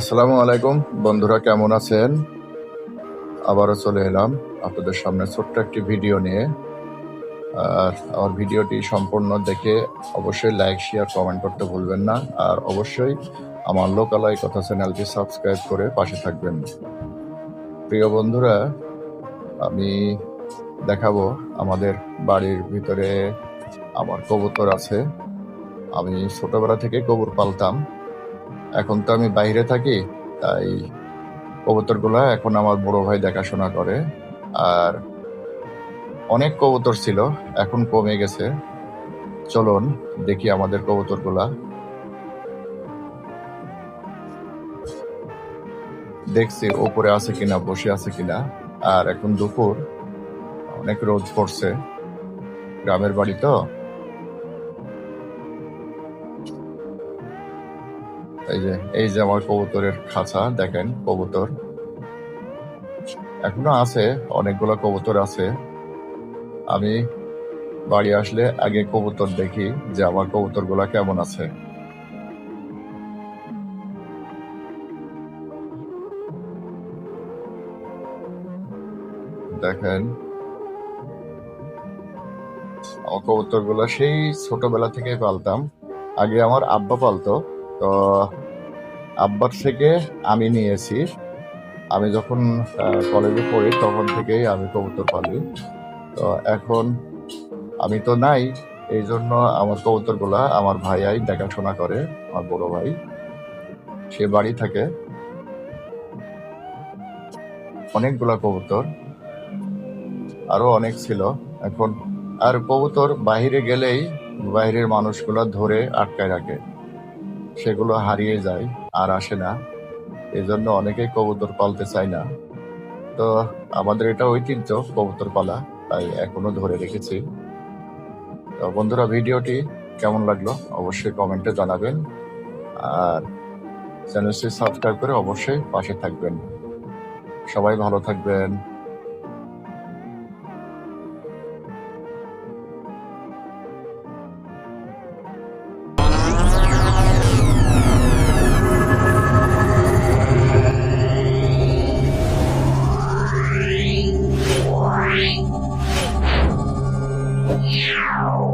আসসালামু আলাইকুম। বন্ধুরা, কেমন আছেন? আবারও চলে এলাম আপনাদের সামনে ছোট্ট একটি ভিডিও নিয়ে। আর আমার ভিডিওটি সম্পূর্ণ দেখে অবশ্যই লাইক, শেয়ার, কমেন্ট করতে ভুলবেন না। আর অবশ্যই আমার লোকালয় কথা চ্যানেলটি সাবস্ক্রাইব করে পাশে থাকবেন। প্রিয় বন্ধুরা, আমি দেখাবো আমাদের বাড়ির ভিতরে আমার কবুতর আছে। আমি ছোটবেলা থেকে কবুর পালতাম। এখন তো আমি বাইরে থাকি, তাই কবুতরগুলো এখন আমার বড় ভাই দেখাশোনা করে। আর অনেক কবুতর ছিল, এখন কমে গেছে। চলুন, দেখি আমাদের কবুতরগুলা। দেখছি ওপরে আছে কিনা, বসে আছে কিনা। আর এখন দুপুর, অনেক রোদ পড়ছে। গ্রামের বাড়ি তো। এই যে এই যে আমার কবুতরের খাঁচা, দেখেন কবুতর। এখনও আছে, অনেকগুলো কবুতর আছে। আমি বাড়ি আসলে আগে কবুতর দেখি যে আমার কবুতরগুলা কেমন আছে। দেখেন। কবুতরগুলা সেই ছোটবেলা থেকে পালতাম। আগে আমার আব্বা পালতো। তো আব্বার থেকে আমি নিয়েছি। আমি যখন কলেজে পড়ি তখন থেকেই আমি কবুতর পালি। তো এখন আমি তো নাই এই জন্য আমার কবুতরগুলা আমার ভাইয়াই দেখাশোনা করে, আমার বড় ভাই। সে বাড়ি থাকে। অনেকগুলা কবুতর, আরও অনেক ছিল। এখন আর কবুতর বাইরে গেলেই বাইরের মানুষগুলা ধরে আটকায় রাখে। সেগুলো হারিয়ে যায় আর আসে না। এই জন্য অনেকেই কবুতর পালতে চায় না। তো আমাদের এটা ঐতিহ্য, কবুতর পালা, তাই এখনও ধরে রেখেছি। তো বন্ধুরা, ভিডিওটি কেমন লাগল অবশ্যই কমেন্টে জানাবেন। আর চ্যানেলটি সাবস্ক্রাইব করে অবশ্যই পাশে থাকবেন। সবাই ভালো থাকবেন। Meow.